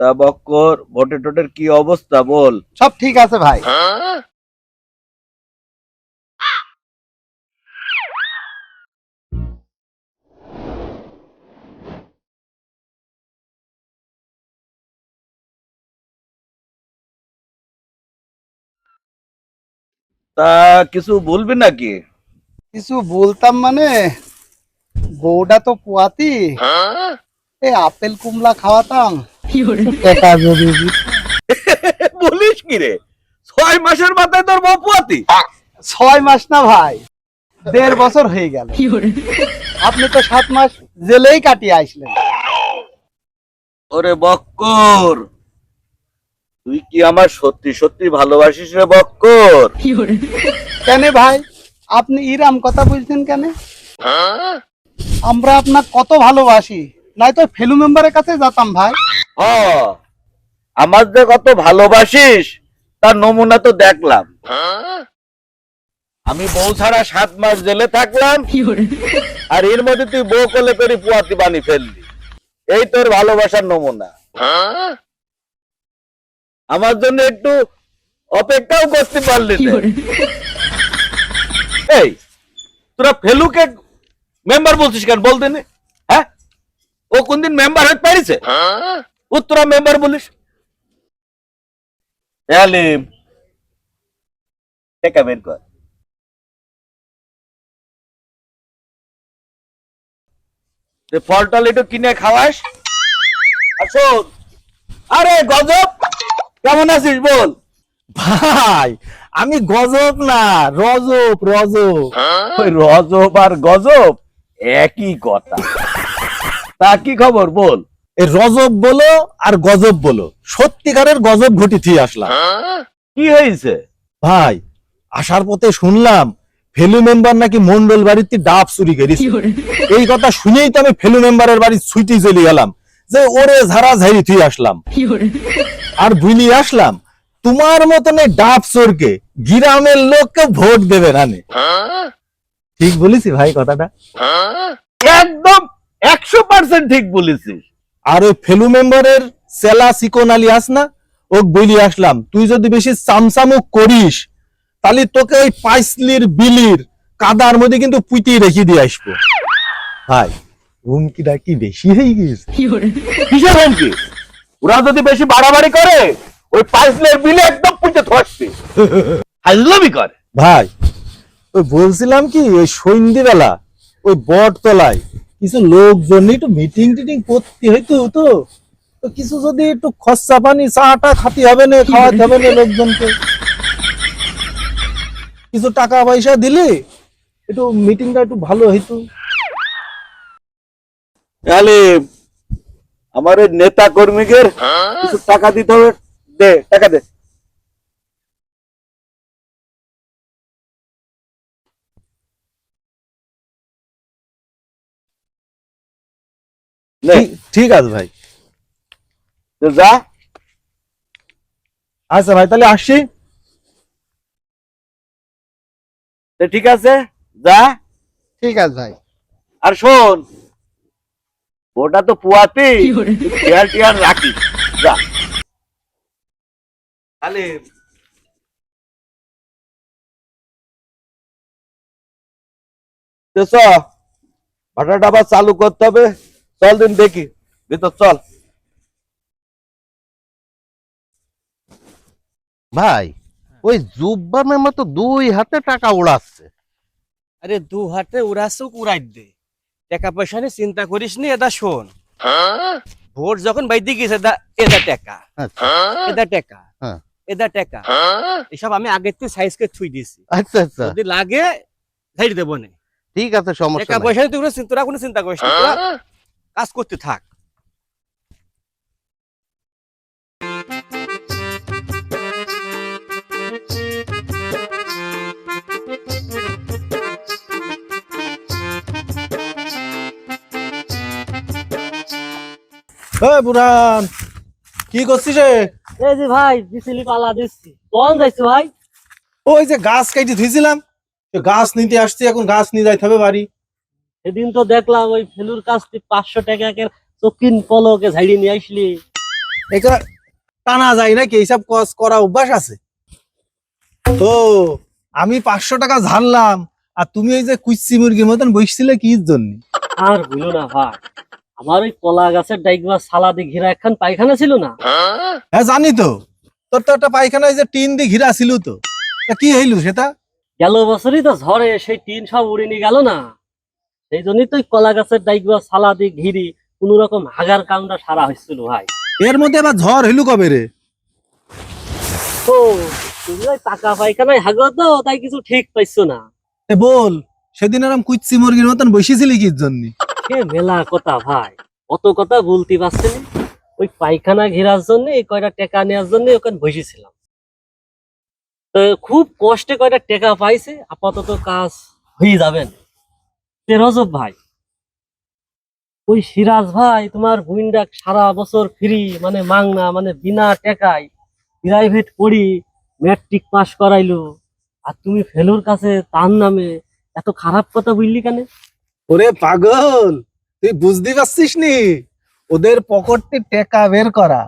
তা বক্কর ভোটে টোটের কি অবস্থা বল? সব ঠিক আছে ভাই। তা কিছু বলবি নাকি? কিছু বলতাম মানে বউটা তো পোয়াতি। এ আপেল কুমলা খাওয়াতাম। বলিস কি রে? ছয় মাসের মাথায় তোর বপুয়াতি ছয় মাস না ভাই দেড় বছর হয়ে গেল। আপনি তো সাত মাস জেলেই কাটিয়ে আসলেন। ওরে বক্কর তুই কি আমার সত্যি সত্যি ভালোবাসিস রে বক্কর? কেন ভাই আপনি ইরাম কথা বলছেন কেন? আমরা আপনার কত ভালোবাসি নাই তো ফেলু মেম্বারের কাছে যেতাম ভাই। হ আমার যে কত ভালোবাসিস তার নমুনা তো দেখলাম। আমি বউ ছাড়া সাত মাস জেলে থাকলাম আর এর মধ্যে তুই বউ কোলে করে পুয়াতি বানি ফেললি। এই তোর ভালোবাসার নমুনা। আমার জন্য একটু অপেক্ষাও করতে পারলি এই তোরা ফেলুকে মেম্বার বলছিস কেন? বলতে হ্যাঁ? ও কোনদিন মেম্বার হতে পারিছে? ও তোরা মেম্বার বলিস। আলিম টাকা বের কর। ফল টল একটু কিনে খাওয়াস? আর শোন আরে গজব কেমন আছিস বল? ভাই আমি গজব না রজব রজব। ওই রজব আর গজব একই কথা। তা কি খবর বল? এই রজব বলো আর গজব বলো। সত্যিকারের গজব ঘটি থিয়ে আসলাম। কি হয়েছে? ভাই আসার পথে শুনলাম ফেলু মেম্বার নাকি মন্ডল বাড়িতে ডাব চুরি করেছে। এই কথা শুনেই তো আমি ফেলু মেম্বারের বাড়ি ছুটি চলে গেলাম যে ওরে ঝাড়া ঝাড়ি থুই আসলাম। আর বুঝলি আসলাম তোমার মতন ডাব চোরকে গ্রামের লোককে ভোট দেবে না নে। ঠিক বলেছি ভাই কথাটা? একদম একশো পার্সেন্ট ঠিক বলেছিস। আর ওই ফেলু মেম্বারের সেলা সিকোন আলী আস না? ও বলি আসলাম তুই যদি বেশি চামচামুক করিস তাহলে তোকে ওই পাইসলির বিলির কাদার মধ্যে কিন্তু পুঁতি রেখে দিয়ে আসব। ভাই হুমকিটা কি বেশি হয়ে গেছে কিসের হুমকি? ওরা যদি বেশি বাড়াবাড়ি করে ওই পাইসলের বিলে একদম পুঁতে ধরছে। হাজলামি করে। ভাই ওই বলছিলাম কি ওই সন্ধ্যেবেলা ওই বটতলায় কিছু লোকজন একটু মিটিং টিটিং করতে হইতো তো তো কিছু যদি একটু খরচা পানি চাটা খাতে হবে না খাওয়াতে হবে না লোকজনকে। কিছু টাকা পয়সা দিলে একটু মিটিংটা একটু ভালো হইতো। আলিম আমার নেতা কর্মীদের কিছু টাকা দিতে হবে। দে টাকা দে। ঠিক- ঠিক আছে ভাই। যা। আচ্ছা ভাই তাহলে আসছি। ঠিক আছে যা। ঠিক আছে ভাই। আর শোন ওটা তো পুয়াতি টিয়ার টিয়ার রাখি। যা। আলিম তো চ, ভাটাটা আবার চালু করতে হবে। চল দিন দেখি ভিতর চল। ভাই ওই জুব্বা মেম্বার তো দুই হাতে টাকা উড়াচ্ছে। আরে দু হাতে উড়াসুক উড়াই দে। টাকা পয়সা নিয়ে চিন্তা করিস নি এটা শোন। ভোট যখন বাইতে গেছে দা এদা টাকা। আচ্ছা। এদা টাকা। হ্যাঁ। এদা টাকা। এসব আমি আগের থেকে সাইজ করে থুই দিছি আচ্ছা আচ্ছা। যদি লাগে ঝাড়ি দেবো না। ঠিক আছে সমস্যা টাকা পয়সা নিয়ে তুই কোনো চিন্তা- তোরা কোনো চিন্তা করিস না কাজ করতে থাক। বুড়ান কি করছিস রে? এই যে ভাই বিচলি পালা দিচ্ছি। কোন যাইছো ভাই। ওই যে গাছ কাটি ধুইছিলাম গাছ নিতে আসছি এখন গাছ নিয়ে যাইতে হবে বাড়ি। সেদিন তো দেখলাম ওই ফেলুর কাছ থেকে পাঁচশো টাকা চকিন পলকে ঝাড়িয়ে নিয়ে আসলি। এটা টানা যায় নাকি? এইসব কস করা অভ্যাস আছে? তো আমি পাঁচশো টাকা ঝাড়লাম আর তুমি ওই যে কুচ্ছি মুরগির মতন বসছিলে কি জন্য? আর বলো না ভাই। আমার ওই কলা গাছের ডাইগবা সালাদে ঘিরা একখান পায়খানা ছিল না? হ্যাঁ জানি তো। তোর তো একটা পায়খানা ওই যে টিন দিয়ে ঘিরা ছিল তো। তা কি হইল সেটা? গেল বছরই তো ঝড়ে সেই টিন সব উড়ে নিয়ে গেল না? সেই জন্যই তো কলা গাছের ডাইগবা সালাদি ঘিরি কোন রকম হাগার কামটা সারা হয়েছিল ভাই। এর মধ্যে আবার ঝড় হইল কবে রে? তো তুমি ওই টাকা পায়খানায় হাগো তো তাই কিছু ঠিক পাইছো না। এ বল সেদিন এরকম কুচ্ছি মুরগির মতন বসেছিলি কি জন্য? সে মেলা কথা ভাই অত কথা বলতে পারছি। ওই পায়খানা ঘেরার জন্য এই কয়টা টাকা নেওয়ার জন্য ওখানে বসেছিলাম। তো খুব কষ্টে কয়টা টাকা পাইছে আপাতত কাজ হয়ে যাবেন রজব ভাই, ওই সিরাজ ভাই তোমার বুইন্ডা সারা বছর ফ্রি মানে মাংনা মানে বিনা টাকায় প্রাইভেট পড়ি ম্যাট্রিক পাস করাইলো। আর তুমি ফেলুর কাছে তার নামে এত খারাপ কথা বললি কেন? ওরে পাগল, তুই বুঝতে পারছিস নি? ওদের পকেটে টেকা বের করা,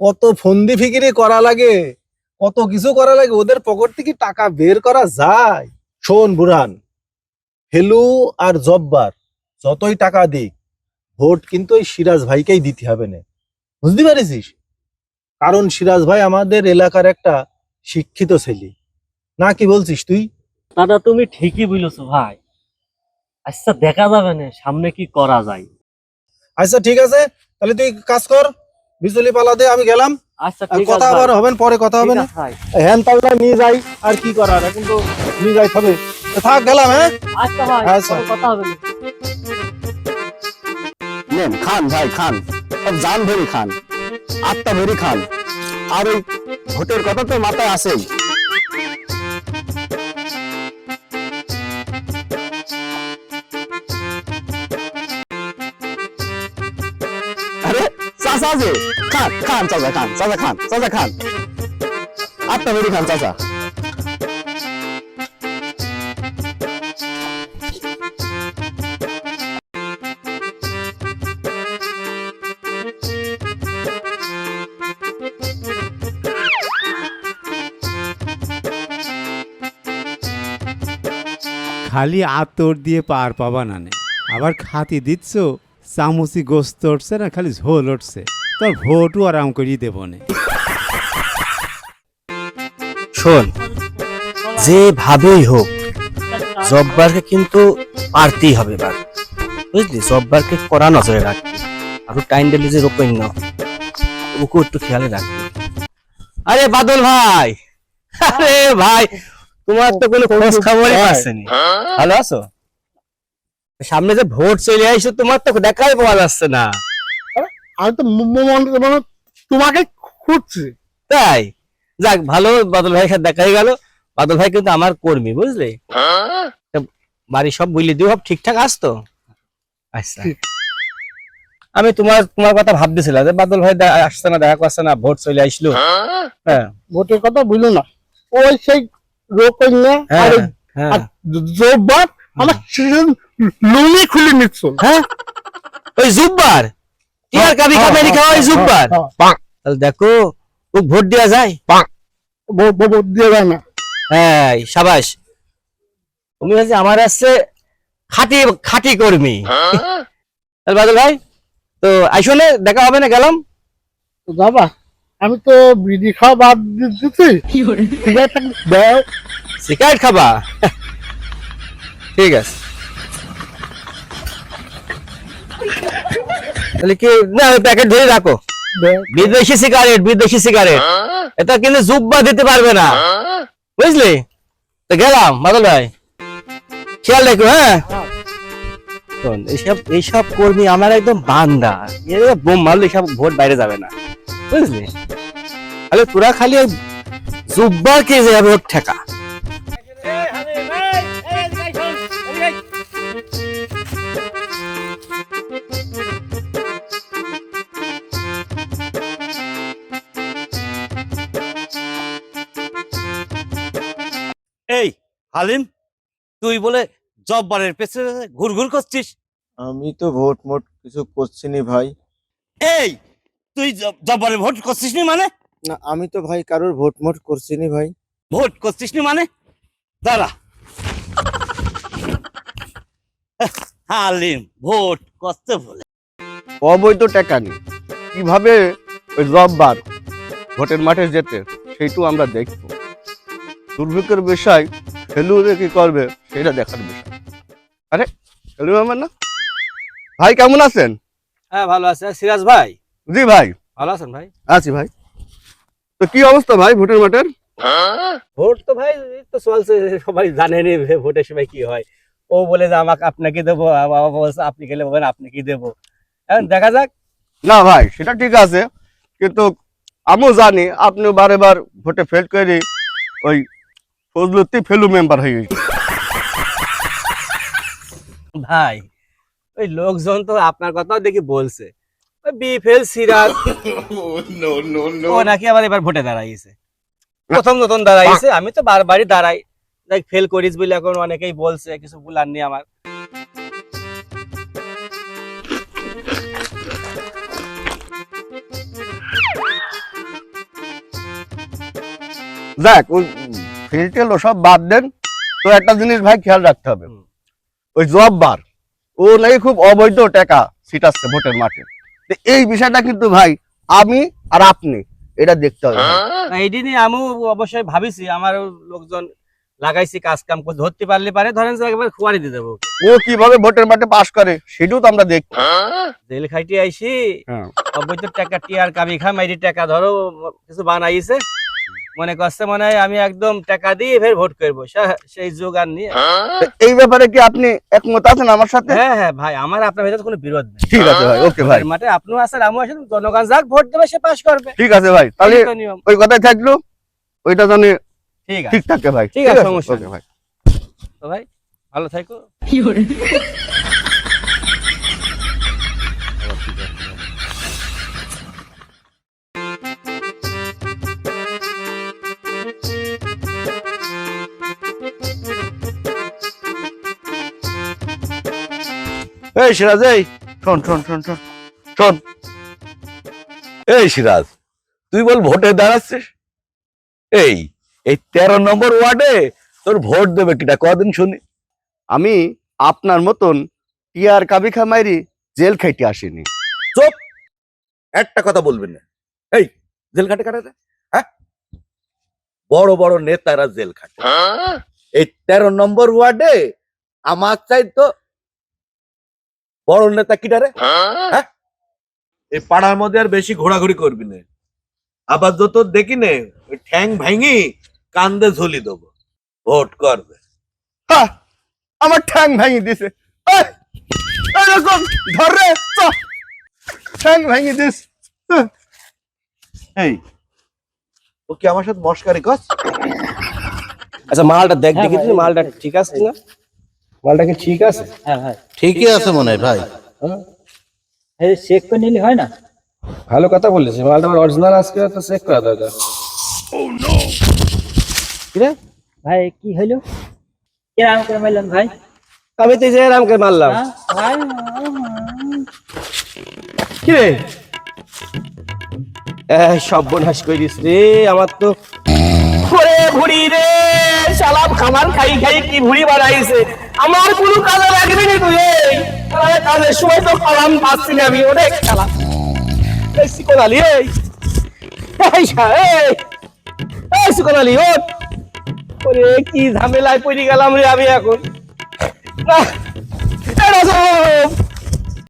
কত ফন্দি ফিকিরি করা লাগে, কত কিছু করা লাগে, ওদের পকেট থেকে টাকা বের করা যায়। শোন বুরান হেলু আর জব্বার যতই টাকা দিক ভোট কিন্তু ওই সিরাজ ভাইকেই দিতে হবে না। বুঝতে পারিস কারণ সিরাজ ভাই আমাদের এলাকার একটা শিক্ষিত ছেলে। না কি বলছিস তুই? দাদা তুমি ঠিকই বলেছ ভাই। আচ্ছা দেখা যাবে না সামনে কি করা যায়। আচ্ছা ঠিক আছে। তাহলে তুই কাজ কর বিজলি পালা দে আমি গেলাম। আচ্ছা আর ঠিক কথা আছে আবার ভাই, হবেন পরে কথা হবে ঠিক না। আছে ভাই। হ্যান নিয়ে যাই আর কি করার এখন তো নিয়ে যাই হবে। থাক গেলাম হ্যাঁ? আচ্ছা ভাই আচ্ছা। কথা হবে নেন খান ভাই খান। সব জান ভরি খান। আত্মা ভরি খান। আর ওই ভোটের কথা তো মাথায় আসেই। আরে চাচা যে। খান খান চাচা খান চাচা খান চাচা খান। আত্মা ভরি খান চাচা। খালি আতর দিয়ে পার পাবা না আবার খাতি দিচ্ছ, চামচি গোস্ত উঠছে না, খালি ঝোল উঠছে। তোর ভোটও আরাম করিয়ে দেবো শোন, যেভাবেই হোক, জব্বারকে কিন্তু পারতেই হবে এবার। বুঝলি? জব্বারকে কড়া নজরে রাখবি আর টাইম ডেলি যে রোপেন না ওকে একটু খেয়ালে রাখবি আরে বাদল ভাই! আরে ভাই! তোমার তো কোনো খোঁজ খবরই পাচ্ছেনি। ভালো আছো? সামনে যে ভোট চলে আইসো তোমার তো দেখাই পাওয়া যাচ্ছে না। আমি তো মানে তোমাকে খুঁজছি। তাই? যাক ভালো বাদল ভাইয়ের সাথে দেখাই গেল। বাদল ভাই কিন্তু আমার কর্মী বুঝলে? বাড়ি সব বুঝলি দিও সব ঠিকঠাক আসতো আচ্ছা। আমি তোমার তোমার কথা ভাবতেছিলাম যে বাদল ভাই আসছে না দেখা করছে না ভোট চলে আসলো। হ্যাঁ। ভোটের কথা বুঝলো না। ওই সেই হ্যাঁ, আর হ্যাঁ। আর জোরবার আমার লুঙ্গি খুলে নিচ্ছ হ্যাঁ? ওই জুব্বার? টিয়ার কাবি কামেরি খাওয়া ওই জুব্বার? তাহলে দেখো ও ভোট দেওয়া যায়? ভোট দিয়ে যায় না। হ্যাঁ সাবাস। তুমি হচ্ছে আমার আসছে খাঁটি খাঁটি কর্মী। বাদল ভাই তো আইসো না দেখা হবে না গেলাম? যাবা। আমি তো বিড়ি খাওয়া বাদ দিচ্ছি সিগারেট দাও। সিগারেট খাবা? ঠিক আছে। তাহলে কি না ওই প্যাকেট ধরে রাখো। বিদেশি সিগারেট বিদেশি সিগারেট। এটা কিন্তু জুব্বা দিতে পারবে না। বুঝলি? তো গেলাম বাদল ভাই। খেয়াল রেখো হ্যাঁ? শোন, এইসব এইসব কর্মী আমার একদম বান্দা। এর বোম মারলে সব ভোট বাইরে যাবে না। বুঝলি? তাহলে তোরা খালি ওই জুব্বার কে যাবে ওর ঠেকা। এই হালিম তুই বলে জব্বারের পেছনে ঘুরঘুর করছিস? আমি তো ভোট মোট কিছু করছি নি ভাই। এই তুই জব- জব্বারে ভোট করছিস নি মানে? না আমি তো ভাই কারোর ভোট মোট করছি নি ভাই। ভোট করছিস নি মানে? দাঁড়া। হালিম ভোট করতে বলে। অবৈধ টাকা নেই। কীভাবে ওই রববার ভোটের মাঠে যেতে সেইটু আমরা দেখব। দুর্ভিক্ষের বিষয় ফেলুরে কি করবে সেটা দেখার বিষয়। আরে ফেলু আমার না? ভাই কেমন আছেন? হ্যাঁ ভালো আছে। সিরাজ ভাই? জি ভাই। ভালো আছেন ভাই? আছি ভাই। তো কি অবস্থা ভাই ভোটের মাঠের? ভোট তো ভাই তো চলছে সবাই জানেনি ভোটের সময় কি হয়। ও বলে যে আমাকে আপনাকে দেবো বলছে আপনি গেলে বলেন আপনি কি দেবো? এখন দেখা যাক। না ভাই সেটা ঠিক আছে। কিন্তু আমিও জানি আপনি বারে বার ভোটে ফেল করে ওই ফজলুদ্দি ফেলু মেম্বার হয়ে গেছে। ভাই ওই লোকজন তো আপনার কথাও দেখি বলছে। বিফেল সিরাজ ও নাকি আবার এবার ভোটে দাঁড়াইছে। প্রথম নতুন দাঁড়াইছে আমি তো বারবারই দাঁড়াই। দেখ ফেল করিস বলে এখন অনেকেই বলছে কিছু বলার নেই আমার। দেখ ওই ফেল টেল ওসব বাদ দেন। তো একটা জিনিস ভাই খেয়াল রাখতে হবে। ওই ওই জব্বার ও নাকি খুব অবৈধ টাকা সিটাচ্ছে ভোটের মাঠে। এই বিষয়টা কিন্তু ভাই আমি আর আপনি এটা দেখতে হবে ভাই। নিয়ে আমিও অবশ্যই ভাবিছি আমার লোকজন লাগাইছি কাজ কাম করে ধরতে পারলে পারে ধরেন একবার খুয়ারি দিয়ে দেবো ও কীভাবে ভোটের মাঠে পাস করে সেটাও তো আমরা দেখি জেল খাইতে আইসি হ্যাঁ। অবৈধ টাকা টিয়ার কাবি খা মাইরি টাকা ধরো কিছু বানাইছে মনে করছে মনে হয় আমি একদম টাকা দিয়ে ফের ভোট করব। সেই সেই আর নিয়ে এই ব্যাপারে কি আপনি একমত আছেন আমার সাথে? হ্যাঁ হ্যাঁ ভাই আমার আপনার ভেতরে কোনো বিরোধ নেই। ঠিক আছে ভাই ওকে ভাই। মাঠে আপনিও আছেন আমিও আছেন জনগণ যাক ভোট দেবে সে পাস করবে। ঠিক আছে ভাই তাহলে ওই কথাই থাকল। ওইটা জানি ঠিক আছে। ঠিক থাকে ভাই ঠিক আছে, সমস্যা ওকে ভাই। তো ভাই ভালো থাকো। এই সিরাজ এই শোন শোন শোন শোন শোন। এই সিরাজ তুই বল ভোটে দাঁড়াচ্ছিস? এই এই তেরো নম্বর ওয়ার্ডে তোর ভোট দেবে কিটা কদিন শুনি। আমি আপনার মতন টিয়ার কাবি খামাইরি জেল খাইতে আসিনি। চুপ! একটা কথা বলবেন না। এই জেল খাটে কাটে হ্যাঁ? বড় বড় নেতারা জেল খাটে। এই তেরো নম্বর ওয়ার্ডে আমার চাই তো বড় নেতা কিটারে হ্যাঁ? এই পাড়ার মধ্যে আর বেশি ঘোরাঘুরি করবি না। আবার যত দেখি নে ওই ঠ্যাং ভাঙি কান্দে ঝুলি দেবো। ভোট করবে। হা, আমার ঠ্যাং ভেঙে দিছে। এই, চ। ঠ্যাং ভেঙে দিস। হ্যাঁ। এই ও কি আমার সাথে মস্কারি কস আচ্ছা মালটা দেখ দেখি তুই মালটা ঠিক আছে না? মালটা কি ঠিক আছে? হ্যাঁ হ্যাঁ। ঠিকই আছে মনে হয় ভাই। এই চেক করে নিলে হয় না? ভালো কথা বলেছিস মালটা আমার অরিজিনাল আজকে তো চেক করা দরকার। ভাই কি কিরাম করে মারলেন ভাই? আমি তো যে রামকে মারলাম। হ্যাঁ, ভাই। কি রে? এই সর্বনাশ করে দিস রে আমার তো ভুড়ি রে সালাম খাবার খাই খাই কি ভুড়ি বাড়াইছে আমার কোনো কাজে লাগবে না তুই কাজে সময় তো কালাম পাচ্ছি না আমি ওটা খেলা। এই সিকোনালি এই। এই ওরে, কি ঝামেলায় পড়ে গেলাম রে আমি এখন। না